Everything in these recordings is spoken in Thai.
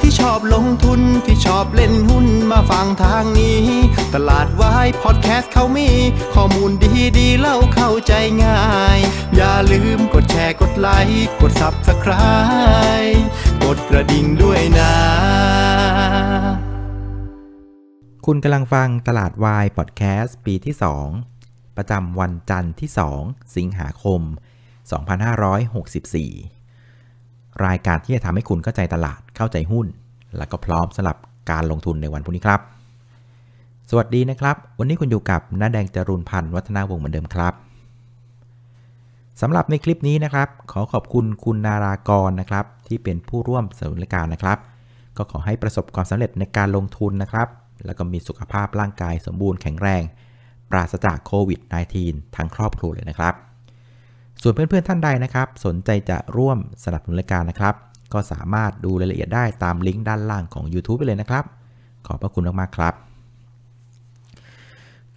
ที่ชอบลงทุนที่ชอบเล่นหุ้นมาฟังทางนี้ ตลาดวายพอดแคสต์เขามี ข้อมูลดีดีเล่าเข้าใจง่าย อย่าลืมกดแชร์กดไลค์กด Subscribe กดกระดิ่งด้วยนะ คุณกำลังฟังตลาดวายพอดแคสต์ปีที่ 2 ประจำวันจันทร์ที่ 2 สิงหาคม 2564 รายการที่จะทำให้คุณเข้าใจตลาด เข้าใจหุ้น และก็พร้อมสำหรับการลงทุนในวันพรุ่งนี้ครับ สวัสดีนะครับ วันนี้คุณอยู่กับน้าแดงจรุนพันธ์วัฒนาวงศ์เหมือนเดิมครับสำหรับในคลิปนี้นะครับ ขอขอบคุณคุณนารากรนะครับ ที่เป็นผู้ร่วมสนุนรายการนะครับ ก็ขอให้ประสบความสำเร็จในการลงทุนนะครับ แล้วก็มีสุขภาพร่างกายสมบูรณ์แข็งแรง ปราศจากโควิด -19 ทั้งครอบครัวเลยนะครับ ส่วนเพื่อนๆท่านใดนะครับ สนใจจะร่วมสนับสนุนรายการนะครับ ก็สามารถดูรายละเอียดได้ตามลิงก์ด้านล่างของ YouTube ไปเลยนะครับ ขอบพระคุณมากๆครับ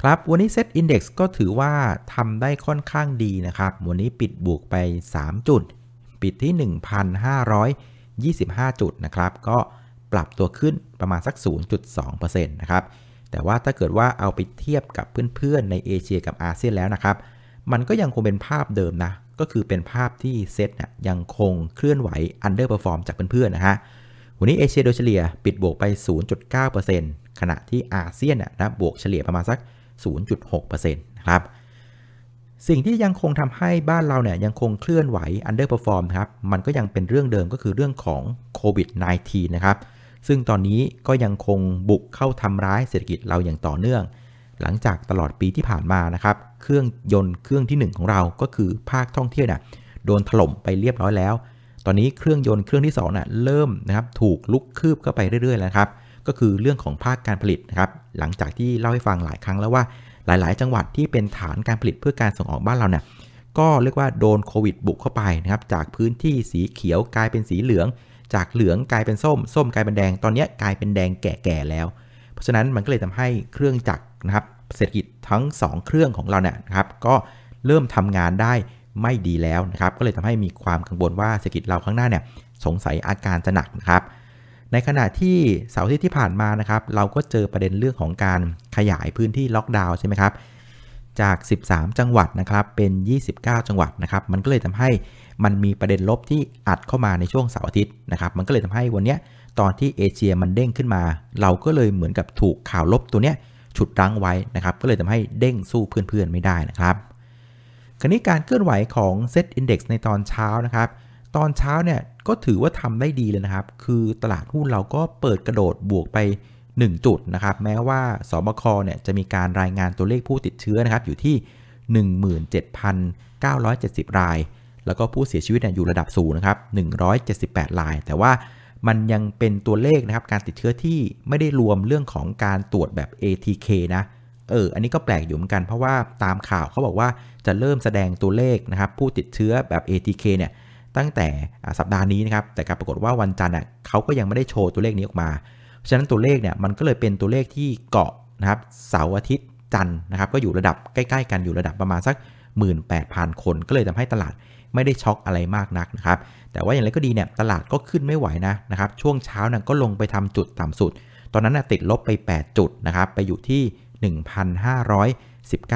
ครับวันนี้ Set Index ก็ถือว่าทำได้ค่อนข้างดีนะครับ วันนี้ปิดบวกไป 3 จุด ปิดที่ 1,525 จุดนะครับ ก็ปรับตัวขึ้นประมาณสัก 0.2%นะครับ แต่ว่าถ้าเกิดว่าเอาไปเทียบกับเพื่อนๆ ในเอเชียกับอาเซียนแล้วนะครับ มันก็ยังคงเป็นภาพเดิมนะ ก็คือเป็นภาพที่เซตยังคงเคลื่อนไหว underperform จากเพื่อนๆนะฮะวันนี้เอเชียโดยเฉลี่ยปิดบวกไป 0.9%ขณะที่อาเซียนนะบวกเฉลี่ยประมาณสัก 0.6%นะครับสิ่งที่ยังคงทำให้บ้านเราเนี่ยยังคงเคลื่อนไหว underperform นะครับ มันก็ยังเป็นเรื่องเดิมก็คือเรื่องของโควิด -19 นะครับ ซึ่งตอนนี้ก็ยังคงบุกเข้าทำร้ายเศรษฐกิจเราอย่างต่อเนื่อง หลังจากตลอดปีที่ผ่านมานะครับ เครื่องยนต์เครื่องที่ 1 ของเราก็คือภาคท่องเที่ยวน่ะโดนถล่มไปเรียบร้อยแล้ว ตอนนี้เครื่องยนต์เครื่องที่2น่ะเริ่มนะครับถูกลุกคืบเข้าไปเรื่อยๆแล้วครับ ก็คือเรื่องของภาคการผลิตนะครับ หลังจากที่เล่าให้ฟังหลายครั้งแล้วว่าหลาย ๆ จังหวัดที่เป็นฐานการผลิตเพื่อการส่งออกบ้านเราเนี่ยก็เรียกว่าโดนโควิดบุกเข้าไปนะครับ จากพื้นที่สีเขียวกลายเป็นสีเหลือง จากเหลืองกลายเป็นส้ม ส้มกลายเป็นแดง ตอนนี้กลายเป็นแดงแก่ๆแล้ว เพราะฉะนั้นมันก็เลยทำให้เครื่องจักร นะครับเศรษฐกิจทั้ง 2 เครื่องของเราเนี่ยนะครับก็เริ่มทำงานได้ไม่ดีแล้วนะครับก็เลยทำให้มีความกังวลว่าเศรษฐกิจเราข้างหน้าเนี่ยสงสัยอาการจะหนักนะครับ ในขณะที่เสาร์ที่ที่ผ่านมานะครับเราก็เจอประเด็นเรื่องของการขยายพื้นที่ล็อกดาวน์ใช่ไหมครับจาก 13 จังหวัดนะครับเป็น 29 จังหวัดนะครับมันก็เลยทำให้มันมีประเด็นลบที่อัดเข้ามาในช่วงเสาร์อาทิตย์นะครับมันก็เลยทำให้วันนี้ตอนที่เอเชียมันเด้งขึ้นมา เราก็เลยเหมือนกับถูกข่าวลบตัวเนี้ย ฉุดรั้งไว้นะครับ ก็เลยทำให้เด้งสู้เพื่อนๆไม่ได้นะครับ คราวนี้การเคลื่อนไหวของ Set Index ในตอนเช้านะครับ ตอนเช้าเนี่ยก็ถือว่าทำได้ดีเลยนะครับ คือตลาดหุ้นเราก็เปิดกระโดดบวกไป 1 จุดนะครับ แม้ว่าสบคเนี่ยจะมีการรายงานตัวเลขผู้ติดเชื้อนะครับ อยู่ที่ 17,970 ราย แล้วก็ผู้เสียชีวิตเนี่ยอยู่ระดับสูงนะครับ 178 ราย แต่ว่า มันยังเป็นตัวเลขนะครับการติดเชื้อที่ไม่ได้รวมเรื่องของการตรวจแบบ ATK นะเออ อันนี้ก็แปลกอยู่เหมือนกันเพราะว่าตามข่าวเขาบอกว่าจะเริ่มแสดงตัวเลขนะครับผู้ติดเชื้อแบบ ATK เนี่ยตั้งแต่สัปดาห์นี้นะครับ แต่การปรากฏว่าวันจันทร์เขาก็ยังไม่ได้โชว์ตัวเลขนี้ออกมาเพราะฉะนั้นตัวเลขเนี่ยมันก็เลยเป็นตัวเลขที่เกาะนะครับเสาร์อาทิตย์จันทร์นะครับก็อยู่ระดับใกล้ๆ กันอยู่ระดับประมาณสัก 18,000 คน ก็เลยทำให้ตลาดไม่ได้ช็อกอะไรมากนักนะครับ แต่ว่าอย่างไรก็ดีเนี่ยตลาดก็ขึ้นไม่ไหวนะนะครับช่วงเช้าน่ะก็ลงไปทำจุดต่ำสุด ตอนนั้นนะติดลบไป 8 จุดนะครับไปอยู่ที่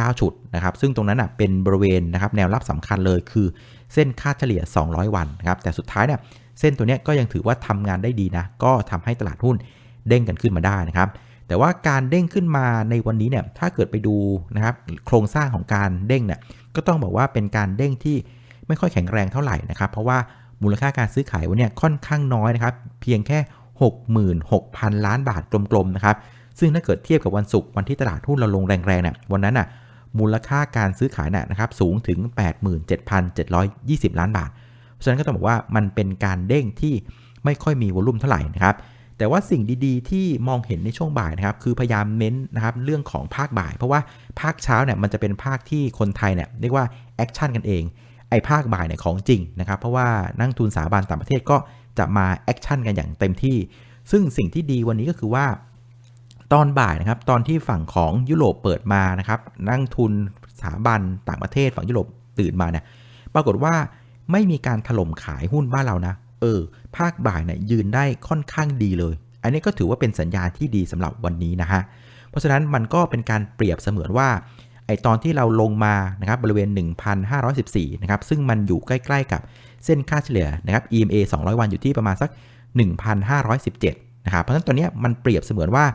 1,519 จุดนะครับซึ่งตรงนั้นนะเป็นบริเวณนะครับแนวรับสำคัญเลยคือเส้นค่าเฉลี่ย 200 วันนะครับแต่สุดท้ายเนี่ยเส้นตัวนี้ก็ยังถือว่าทำงานได้ดีนะก็ทำให้ตลาดหุ้นเด้งกันขึ้นมาได้นะครับแต่ว่าการเด้งขึ้นมาในวันนี้เนี่ยถ้าเกิดไปดูนะครับโครงสร้างของการเด้งเนี่ยก็ต้องบอกว่าเป็นการเด้งที่ไม่ค่อยแข็งแรงเท่าไหร่นะครับ เพราะว่า มูลค่าการซื้อขายวันนี้ค่อนข้างน้อยนะครับเพียงแค่ 66,000 ล้านบาทกลมๆนะครับซึ่งถ้าเกิดเทียบกับวันศุกร์วันที่ตลาดหุ้นเราลงแรงๆเนี่ยวันนั้นน่ะมูลค่าการซื้อขายน่ะนะครับสูงถึง 87,720 ล้านบาท เพราะฉะนั้นก็ต้องบอกว่ามันเป็นการเด้งที่ไม่ค่อยมีวอลุ่มเท่าไหร่นะครับแต่ว่าสิ่งดีๆ ที่มองเห็นในช่วงบ่ายนะครับคือพยายามเน้นนะครับเรื่องของภาคบ่าย เพราะว่าภาคเช้าเนี่ยมันจะเป็นภาคที่คนไทยเนี่ยเรียกว่าแอคชั่นกันเอง ไอ้ภาคบ่ายเนี่ยของจริงนะครับ เพราะว่านักทุนสถาบันต่างประเทศก็จะมาแอคชั่นกันอย่างเต็มที่ ซึ่งสิ่งที่ดีวันนี้ก็คือว่า ตอนบ่ายนะครับ ตอนที่ฝั่งของยุโรปเปิดมานะครับ นักทุนสถาบันต่างประเทศฝั่งยุโรปตื่นมาเนี่ย ปรากฏว่าไม่มีการถล่มขายหุ้นบ้านเรานะเเออ ภาคบ่ายเนี่ยยืนได้ค่อนข้างดีเลย อันนี้ก็ถือว่าเป็นสัญญาณที่ดีสำหรับวันนี้นะฮะ เพราะฉะนั้นมันก็เป็นการเปรียบเสมือนว่า ไอตอนที่เราลงมานะครับบริเวณ 1,514นะครับซึ่งมันอยู่ใกล้ๆกับเส้นค่าเฉลี่ยนะครับ EMA 200 วันอยู่ที่ประมาณสัก 1,517นะครับเพราะฉะนั้นตัวเนี้ยมันเปรียบเสมือนว่า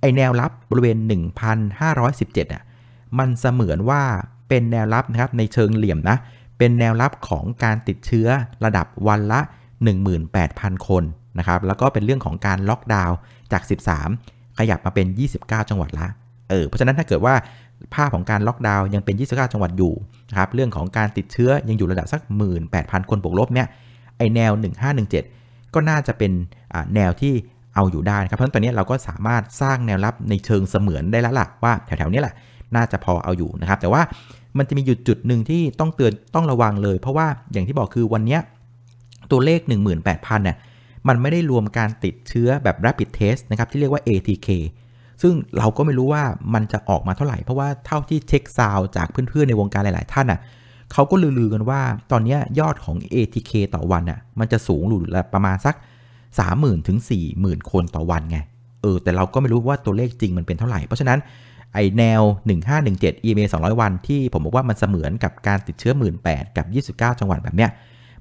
ไอแนวรับบริเวณ 1,517อะมันเสมือนว่าเป็นแนวรับนะครับในเชิงเหลี่ยมนะเป็นแนวรับของการติดเชื้อระดับวันละ 18,000 คนนะครับแล้วก็เป็นเรื่องของการล็อกดาวน์จาก 13 ขยับมาเป็น 29 จังหวัดละเออเพราะฉะนั้นถ้าเกิดว่า ภาพของการล็อกดาวน์ยังเป็น 29 จังหวัดอยู่นะครับเรื่องของการติดเชื้อยังอยู่ระดับสัก 18,000 คนบวกลบเนี่ยไอแนว 1517 ก็น่าจะเป็นแนวที่เอาอยู่ได้นะครับเพราะฉะนั้นตอนนี้เราก็สามารถสร้างแนวรับในเชิงเสมือนได้แล้วล่ะว่าแถวๆนี้แหละน่าจะพอเอาอยู่นะครับ แต่ว่ามันจะมีจุดจุดหนึ่งที่ต้องเตือนต้องระวังเลย เพราะว่าอย่างที่บอกคือวันนี้ตัวเลข 18,000เนี่ยมันไม่ได้รวมการติดเชื้อแบบ rapid test นะครับที่เรียกว่า ATK ซึ่งเราก็ไม่รู้ว่ามันจะออกมาเท่าไหร่ เพราะว่าเท่าที่เช็คซาวจากเพื่อนๆในวงการหลาย ๆ ท่านอะเขาก็ลือๆกันว่าตอนนี้ยอดของ ATK ต่อวันอะมันจะสูงหรือประมาณสัก 30,000ถึง40,000 คนต่อวันไงเออแต่เราก็ไม่รู้ว่าตัวเลขจริงมันเป็นเท่าไหร่ เพราะฉะนั้นไอแนว 1517 EMA 200 วันที่ผมบอกว่ามันเสมือนกับการติดเชื้อ 18,000 กับ 29 จังหวัดแบบเนี้ย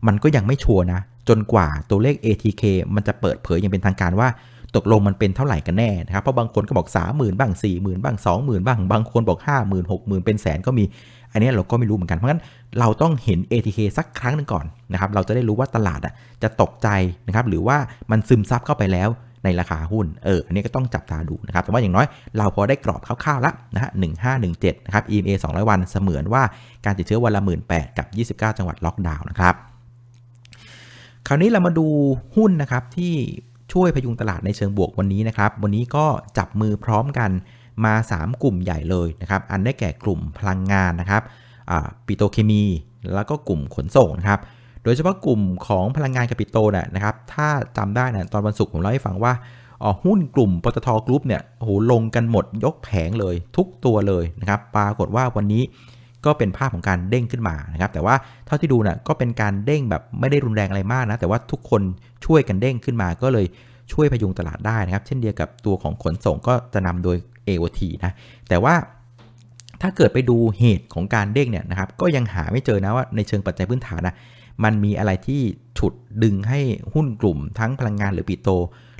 มันก็ยังไม่ชัวร์นะ จนกว่าตัวเลข ATK มันจะเปิดเผยอย่างเป็นทางการว่า ตกลงมันเป็นเท่าไหร่กันแน่นะครับ เพราะบางคนก็บอก 30,000 บ้าง 40,000 บ้าง 20,000 บ้าง บางคนบอก 50,000 60,000 เป็นแสนก็มี อันนี้เราก็ไม่รู้เหมือนกัน เพราะงั้นเราต้องเห็น ATK สักครั้งหนึ่งก่อนนะครับ เราจะได้รู้ว่าตลาดอะจะตกใจนะครับ หรือว่ามันซึมซับเข้าไปแล้วในราคาหุ้น เออ อันนี้ก็ต้องจับตาดูนะครับ แต่ว่าอย่างน้อยเราพอได้กรอบคร่าวๆแล้วนะฮะ1517นะครับ EMA 200 วันเสมือนว่าการติดเชื้อวันละ18,000กับ29จังหวัดล็อกดาวน์นะครับ คราวนี้เรามาดูหุ้นนะครับที่ ช่วยพยุงตลาดในเชิงบวกวันนี้นะครับ วันนี้ก็จับมือพร้อมกันมา 3 กลุ่มใหญ่เลยนะครับ อันได้แก่กลุ่มพลังงานนะครับปิโตเคมี แล้วก็กลุ่มขนส่งนะครับ โดยเฉพาะกลุ่มของพลังงานกับปิโตเนี่ยนะครับ ถ้าจำได้นะตอนวันศุกร์ผมเล่าให้ฟังว่าอ๋อหุ้นกลุ่มปตทกรุ๊ปเนี่ยโอ้โหลงกันหมดยกแผงเลยทุกตัวเลยนะครับ ปรากฏว่าวันนี้ ก็เป็นภาพของการเด้งขึ้นมานะครับ แต่ว่าเท่าที่ดูนะ่ะก็เป็นการเด้งแบบไม่ได้รุนแรงอะไรมากนะ แต่ว่าทุกคนช่วยกันเด้งขึ้นมา ก็เลยช่วยพยุงตลาดได้นะครับ เช่นเดียวกับตัวของขนส่งก็จะนำโดย AOT นะ แต่ว่าถ้าเกิดไปดูเหตุของการเด้งเนี่ยนะครับ ก็ยังหาไม่เจอนะว่าในเชิงปัจจัยพื้นฐานนะมันมีอะไรที่ฉุดดึงให้หุ้นกลุ่มทั้งพลังงานหรือปิโต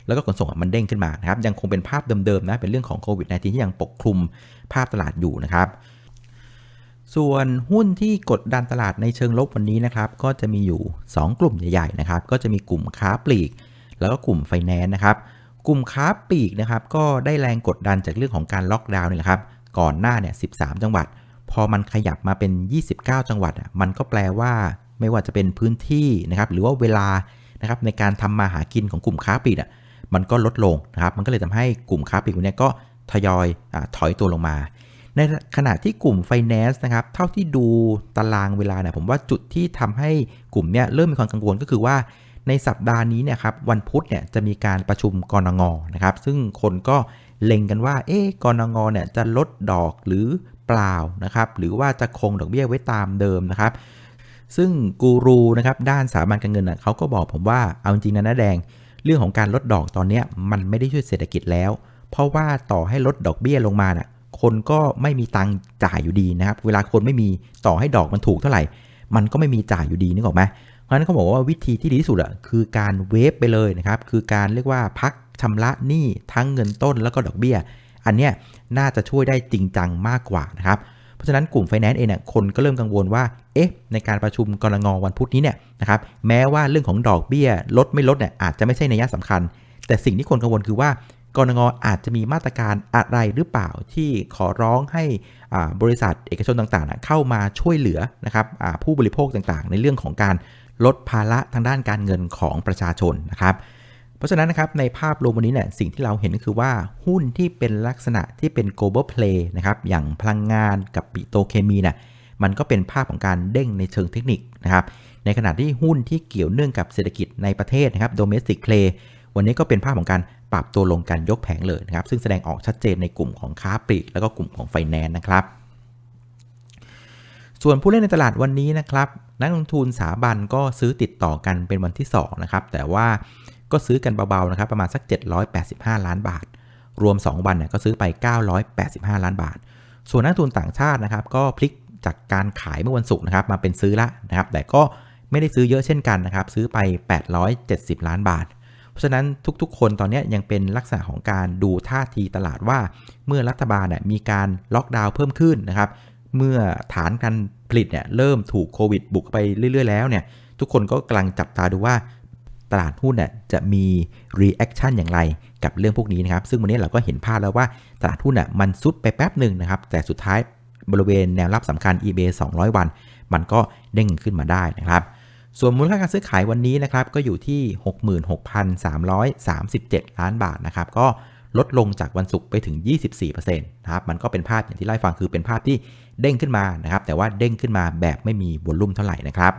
แล้วก็ขนส่งมันเด้งขึ้นมานะครับ ยังคงเป็นภาพเดิมๆนะเป็นเรื่องของโควิด -19 ที่ยังปกคลุมภาพตลาดอยู่นะครับ ส่วนหุ้นที่กดดันตลาดในเชิงลบวันนี้นะครับ ก็จะมีอยู่ 2 กลุ่มใหญ่ๆนะครับ ก็จะมีกลุ่มค้าปลีก แล้วก็กลุ่มไฟแนนซ์นะครับ กลุ่มค้าปลีกนะครับ ก็ได้แรงกดดันจากเรื่องของการล็อกดาวน์นี่แหละครับ ก่อนหน้าเนี่ย 13 จังหวัด พอมันขยับมาเป็น 29 จังหวัดอะมันก็แปลว่าไม่ว่าจะเป็นพื้นที่นะครับ หรือว่าเวลานะครับในการทำมาหากินของกลุ่มค้าปลีกอะ มันก็ลดลงนะครับ มันก็เลยทำให้กลุ่มค้าปลีกนี้ก็ทยอยอถอยตัวลงมา ในขณะที่กลุ่มไฟแนนซ์นะครับเท่าที่ดูตารางเวลาเนี่ยผมว่าจุดที่ทำให้กลุ่มเนี้ยเริ่มมีความกังวลก็คือว่าในสัปดาห์นี้เนี่ยครับวันพุธเนี่ยจะมีการประชุมกรงงนะครับซึ่งคนก็เล็งกันว่าเอ๊ะกรงงเนี่ยจะลดดอกหรือเปล่านะครับหรือว่าจะคงดอกเบี้ยไว้ตามเดิมนะครับ ซึ่งกูรูนะครับด้านสถาบันการเงินเขาก็บอกผมว่าเอาจริงนะนะแดง เรื่องของการลดดอกตอนนี้มันไม่ได้ช่วยเศรษฐกิจแล้ว เพราะว่าต่อให้ลดดอกเบี้ยลงมาน่ะ คนก็ไม่มีตังจ่ายอยู่ดีนะครับ เวลาคนไม่มีต่อให้ดอกมันถูกเท่าไหร่ มันก็ไม่มีจ่ายอยู่ดีนึกออกไหมเพราะฉะนั้นเขาบอกว่าวิธีที่ดีที่สุดอะคือการเวฟไปเลยนะครับ คือการเรียกว่าพักชำระหนี้ทั้งเงินต้นแล้วก็ดอกเบี้ย อันเนี้ยน่าจะช่วยได้จริงจังมากกว่านะครับ เพราะฉะนั้นกลุ่มไฟแนนซ์เองเนี่ยคนก็เริ่มกังวลว่า เอ๊ะ ในการประชุมกรงงวันพุธนี้เนี่ยนะครับ แม้ว่าเรื่องของดอกเบี้ยลดไม่ลดเนี่ยอาจจะไม่ใช่ในยะสำคัญ แต่สิ่งที่คนกังวลคือว่า กรงงอาจจะมีมาตรการอะไรหรือเปล่าที่ขอร้องให้บริษัทเอกชนต่างๆ เข้ามาช่วยเหลือนะครับผู้บริโภคต่างๆ ในเรื่องของการลดภาระทางด้านการเงินของประชาชนนะครับเพราะฉะนั้นนะครับในภาพรวมวันนี้เนี่ยสิ่งที่เราเห็นก็คือว่าหุ้นที่เป็นลักษณะที่เป็น global play นะครับอย่างพลังงานกับปิโตเคมีนะ่ะมันก็เป็นภาพของการเด้งในเชิงเทคนิคนะครับในขณะที่หุ้นที่เกี่ยวเนื่องกับเศรษฐกิจในประเทศนะครับ domestic play วันนี้ก็เป็นภาพของการ ปรับตัวลงกันยกแผงเลยนะครับ ซึ่งแสดงออกชัดเจนในกลุ่มของค้าปลีก แล้วก็กลุ่มของไฟแนนซ์นะครับ ส่วนผู้เล่นในตลาดวันนี้นะครับ นักลงทุนสถาบันก็ซื้อติดต่อกันเป็นวันที่2นะครับ แต่ว่าก็ซื้อกันเบาๆนะครับ ประมาณสัก 785 ล้านบาท รวม 2 วันเนี่ยก็ซื้อไป 985 ล้านบาท ส่วนนักลงทุนต่างชาตินะครับ ก็พลิกจากการขายเมื่อวันศุกร์นะครับ มาเป็นซื้อละนะครับ แต่ก็ไม่ได้ซื้อเยอะเช่นกันนะครับ ซื้อไป 870 ล้านบาท เพราะฉะนั้นทุกๆ คนตอนนี้ยังเป็นลักษณะของการดูท่าทีตลาดว่า เมื่อรัฐบาลมีการล็อกดาวน์เพิ่มขึ้นนะครับเมื่อฐานการผลิตเนี่ยเริ่มถูกโควิดบุกไปเรื่อย ๆ แล้วเนี่ยทุกคนก็กำลังจับตาดูว่าตลาดหุ้นเนี่ยจะมีรีแอคชั่นอย่างไรกับเรื่องพวกนี้นะครับ ซึ่งวันนี้เราก็เห็นภาพแล้วว่าตลาดหุ้นน่ะมันซุดไปแป๊บหนึ่งนะครับ แต่สุดท้ายบริเวณแนวรับสำคัญ eBay 200 วัน มันก็เด้งขึ้นมาได้นะครับ ส่วนมูลค่าการซื้อขายวันนี้นะครับก็อยู่ที่ 66,337 ล้านบาทนะครับก็ลดลงจากวันศุกร์ไปถึง 24%นะครับมันก็เป็นภาพอย่างที่ไล่ฟังคือเป็นภาพที่เด้งขึ้นมานะครับแต่ว่าเด้งขึ้นมาแบบไม่มีวอลลุ่มเท่าไหร่นะครับ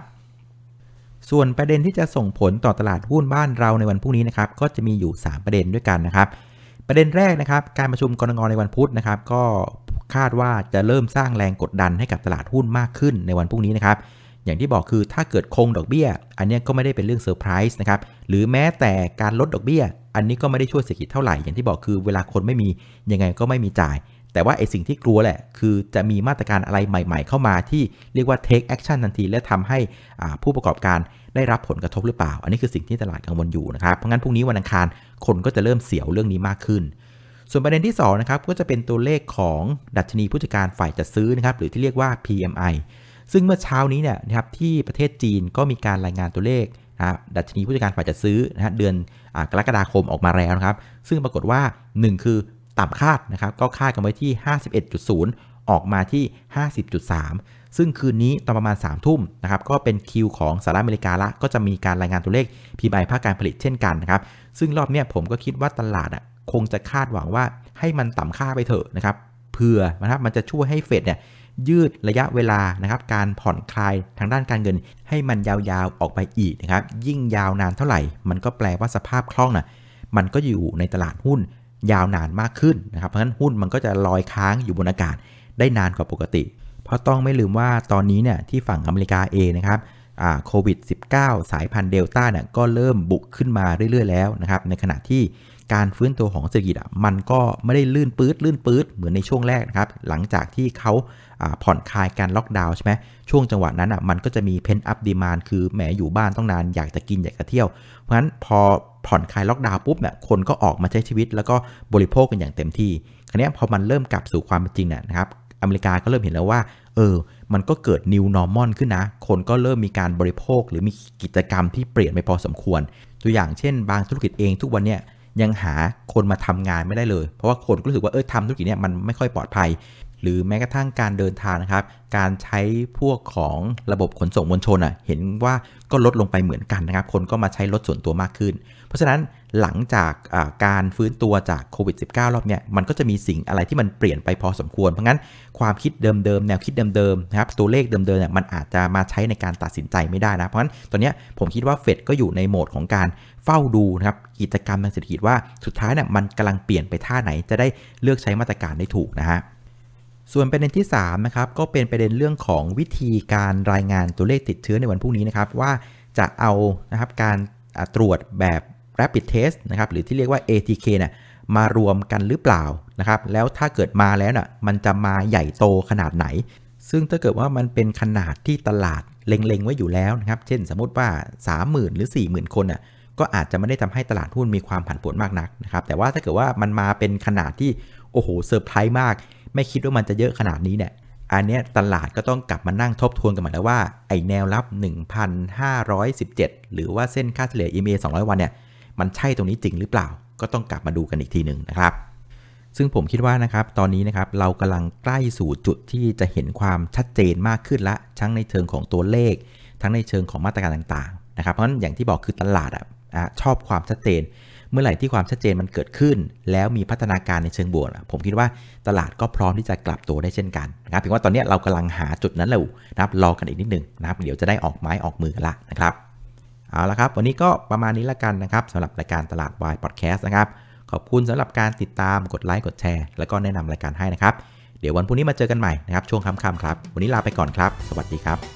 ส่วนประเด็นที่จะส่งผลต่อตลาดหุ้นบ้านเราในวันพรุ่งนี้นะครับก็จะมีอยู่ 3 ประเด็นด้วยกันนะครับ ประเด็นแรกนะครับการประชุมกรงในวันพุธนะครับ ก็คาดว่าจะเริ่มสร้างแรงกดดันให้กับตลาดหุ้นมากขึ้นในวันพรุ่งนี้นะครับ อย่างที่บอกคือถ้าเกิดคงดอกเบี้ย อันนี้ก็ไม่ได้เป็นเรื่องเซอร์ไพรส์นะครับ หรือแม้แต่การลดดอกเบี้ย อันนี้ก็ไม่ได้ช่วยเศรษฐกิจเท่าไหร่ อย่างที่บอกคือเวลาคนไม่มียังไงก็ไม่มีจ่าย แต่ว่าไอสิ่งที่กลัวแหละ คือจะมีมาตรการอะไรใหม่ ๆ เข้ามาที่เรียกว่า take action ทันที และทำให้ผู้ประกอบการได้รับผลกระทบหรือเปล่า อันนี้คือสิ่งที่ตลาดกังวลอยู่นะครับ เพราะงั้นพรุ่งนี้วันอังคารคนก็จะเริ่มเสียวเรื่องนี้มากขึ้นส่วนประเด็นที่2นะครับก็จะเป็นตัวเลขของดัชนีผู้จัดการฝ่ายจัดซื้อนะครับหรือที่เรียกว่า PMI ซึ่งเมื่อเช้านี้เนี่ยนะครับที่ประเทศจีนก็มีการรายงานตัวเลขนะดัชนีผู้จัดการฝ่ายจัดซื้อนะฮะเดือนอกรกฎาคมออกมาแล้วนะครับ ซึ่งปรากฏว่า 1 คือต่ำคาดนะครับ ก็คาดกันไว้ที่ 51.0 ออกมาที่ 50.3 ซึ่งคืนนี้ตอนประมาณ 3 ทุ่มนะครับ ก็เป็นคิวของสหรัฐอเมริกาละ ก็จะมีการรายงานตัวเลข PMI ภาคการผลิตเช่นกันนะครับ ซึ่งรอบนี้ผมก็คิดว่าตลาดอะคงจะคาดหวังว่าให้มันต่ำค่าไปเถอะนะครับเพื่อนะครับมันจะช่วยให้เฟดเนี่ย ยืดระยะเวลานะครับการผ่อนคลายทางด้านการเงิน ให้มันยาวๆออกไปอีกนะครับยิ่งยาวนานเท่าไหร่ มันก็แปลว่าสภาพคล่องนะ่ะมันก็อยู่ในตลาดหุ้นยาวนานมากขึ้นนะครับเพราะฉะนั้นหุ้นมันก็จะลอยค้างอยู่บนอากาศได้นานกว่าปกติ เพราะต้องไม่ลืมว่าตอนนี้เนี่ยที่ฝั่งอเมริกาเองนะครับโควิด -19 สายพันธุ์เดลต้าเนี่ยก็เริ่มบุกขึ้นมาเรื่อยๆแล้วนะครับในขณะที่ การฟื้นตัวของเศรษฐกิจอะมันก็ไม่ได้ลื่นปื๊ดลื่นปื๊ดเหมือนในช่วงแรกนะครับ หลังจากที่เขาผ่อนคลายการล็อกดาวน์ใช่ไหมช่วงจังหวะนั้นอะมันก็จะมีเพนอัพดีมานคือแหมอยู่บ้านต้องนานอยากจะกินอยากจะเที่ยว เพราะฉะนั้นพอผ่อนคลายล็อกดาวน์ปุ๊บเนี่ยคนก็ออกมาใช้ชีวิต แล้วก็บริโภคกันอย่างเต็มที่คราวนี้พอมันเริ่มกลับสู่ความเป็นจริงเนี่ยนะครับอเมริกาก็เริ่มเห็นแล้วว่า เออ มันก็เกิด new normal ขึ้นนะ คนก็เริ่มมีการบริโภค หรือมีกิจกรรมที่เปลี่ยนไปพอสมควร ตัวอย่างเช่น บางธุรกิจเองทุกวันเนี่ย ยังหาคนมาทำงานไม่ได้เลย เพราะว่าคนก็รู้สึกว่าเออทำธุรกิจเนี่ยมันไม่ค่อยปลอดภัย หรือแม้กระทั่งการเดินทางนะครับ การใช้พวกของระบบขนส่งมวลชนอะเห็นว่าก็ลดลงไปเหมือนกันนะครับ คนก็มาใช้รถส่วนตัวมากขึ้น เพราะฉะนั้นหลังจากการฟื้นตัวจากโควิด -19 รอบเนี้ยมันก็จะมีสิ่งอะไรที่มันเปลี่ยนไปพอสมควร เพราะงั้นความคิดเดิมๆ แนวคิดเดิมๆนะครับตัวเลขเดิมๆเนี่ยมันอาจจะมาใช้ในการตัดสินใจไม่ได้นะ เพราะงั้นตอนนี้ผมคิดว่าเฟดก็อยู่ในโหมดของการเฝ้าดูนะครับกิจกรรมทางเศรษฐกิจว่าสุดท้ายเนี่ยมันกำลังเปลี่ยนไปท่าไหนจะได้เลือกใช้มาตรการได้ถูกนะฮะ ส่วนประเด็นที่3นะครับก็เป็นประเด็นเรื่องของวิธีการรายงานตัวเลขติดเชื้อในวันพรุ่งนี้นะครับว่าจะเอานะครับการตรวจแบบ rapid test นะครับหรือที่เรียกว่า ATK เนี่ยมารวมกันหรือเปล่านะครับแล้วถ้าเกิดมาแล้วน่ะมันจะมาใหญ่โตขนาดไหน ซึ่งถ้าเกิดว่ามันเป็นขนาดที่ตลาดเล็งๆ ไว้อยู่แล้วนะครับเช่นสมมติว่า 30,000 หรือ 40,000 คนน่ะก็อาจจะไม่ได้ทำให้ตลาดหุ้นมีความผันผวนมากนักนะครับแต่ว่าถ้าเกิดว่ามันมาเป็นขนาดที่โอ้โหเซอร์ไพรส์มาก ไม่คิดว่ามันจะเยอะขนาดนี้เนี่ยอันนี้ตลาดก็ต้องกลับมานั่งทบทวนกันใหม่แล้วว่าไอแนวรับ 1,517 หรือว่าเส้นค่าเฉลี่ย EMA 200 วันเนี่ยมันใช่ตรงนี้จริงหรือเปล่า ก็ต้องกลับมาดูกันอีกทีหนึ่งนะครับ ซึ่งผมคิดว่านะครับตอนนี้นะครับเรากำลังใกล้สู่จุดที่จะเห็นความชัดเจนมากขึ้นละทั้งในเชิงของตัวเลข ทั้งในเชิงของมาตรการต่างๆนะครับเพราะฉะนั้นอย่างที่บอกคือตลาดอะชอบความชัดเจน มื่อไหร่ที่ความชัดเจนมันเกิดขึ้น แล้วมีพัฒนาการในเชิงบวกผมคิดว่าตลาดก็พร้อมที่จะกลับตัวได้เช่นกันนะครับเพียงว่าตอนนี้เรากำลังหาจุดนั้นอยู่นะครับรอกันอีกนิดนึงนะครับเดี๋ยวจะได้ออกไม้ออกมือกันละนะครับเอาละครับ วันนี้ก็ประมาณนี้ละกันนะครับสำหรับรายการตลาดวายพอดแคสต์นะครับขอบคุณสำหรับการติดตามกดไลค์กดแชร์ แล้วก็แนะนำรายการให้นะครับ เดี๋ยววันพรุ่งนี้มาเจอกันใหม่นะครับช่วงค่ำๆครับ วันนี้ลาไปก่อนครับ สวัสดีครับ